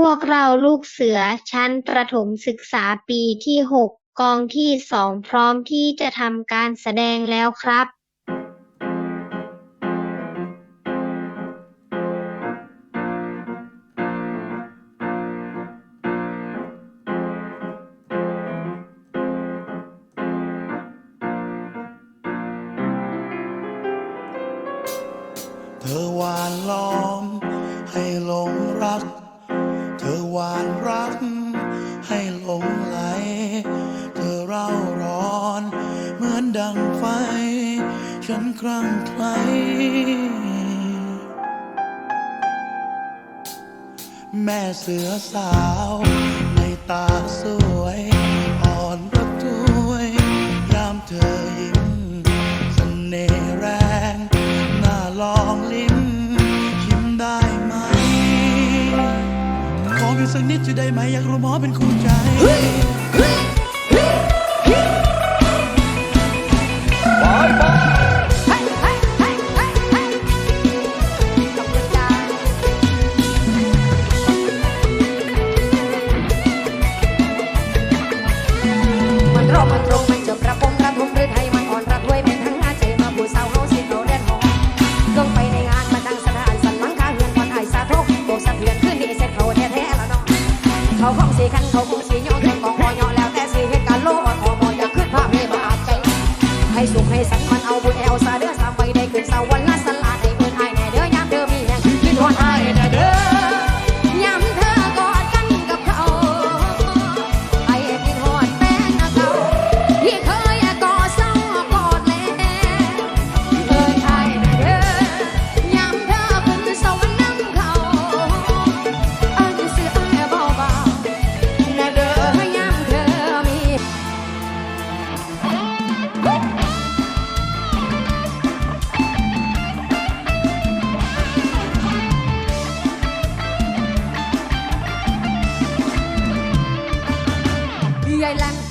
พวกเราลูกเสือชั้นประถมศึกษาปีที่6กองที่สองพร้อมที่จะทำการแสดงแล้วครับเธอหวานล้อมให้หลงรัก หวานรัก ให้หลงไหล เธอเร่าร้อน เหมือนดังไฟ ฉันคลั่งใครแม่เสือสาวในตาสวย สักนิดจะได้ไหมอยากรวมหอเป็นคู่ใจมันรอมันรง gai lăng